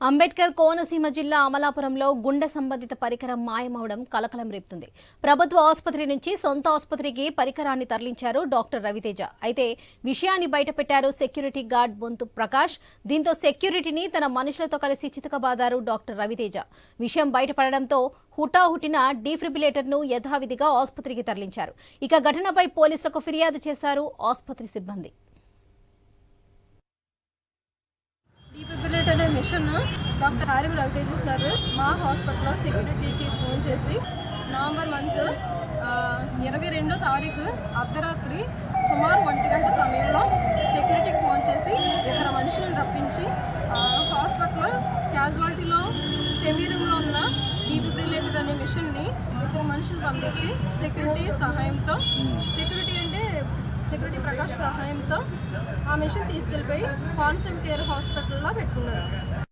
అంబేద్కర్ కోనసీమ జిల్లా అమలాపురంలో గుండె సంబంధిత పరికరం మాయమవడం కలకలం రేపుతుంది. ప్రభుత్వ ఆసుపత్రి నుంచి సొంత ఆసుపత్రికి పరికరాన్ని తరలించారు డాక్టర్ రవితేజ. అయితే విషయాన్ని బయటపెట్టారు సెక్యూరిటీ గార్డ్ బొంతు ప్రకాష్. దీంతో సెక్యూరిటీని తన మనుషులతో కలిసి చితకబాదారు డాక్టర్ రవితేజ. విషయం బయటపడడంతో హుటాహుటిన డీఫ్రిబిలేటర్ను యథావిధిగా ఆసుపత్రికి తరలించారు. ఇక ఘటనపై పోలీసులకు ఫిర్యాదు చేశారు ఆసుపత్రి సిబ్బంది డీఫిబ్రిలేట్ అనే మిషన్ డాక్టర్ హారిబ్ రవితేజ సార్ మా హాస్పిటల్లో సెక్యూరిటీకి ఫోన్ చేసి నవంబర్ మంత్ ఇరవై రెండో తారీఖు అర్ధరాత్రి సుమారు ఒంటి గంట సమయంలో సెక్యూరిటీకి ఫోన్ చేసి ఇద్దరు మనుషులను రప్పించి హాస్పిటల్లో క్యాజువాలిటీలో స్టెమీ రూమ్లో ఉన్న డీఫిబ్రిలేటర్ అనే మిషన్ని ఇద్దరు మనుషులు పంపించి సెక్యూరిటీ సహాయంతో సెక్యూరిటీ అంటే సెక్యూరిటీ ప్రకాష్ సహాయంతో ఆ మిషన్ తీసుకెళ్ళిపోయి కాన్సెప్ట్ కేర్ హాస్పిటల్లో పెట్టుకున్నారు.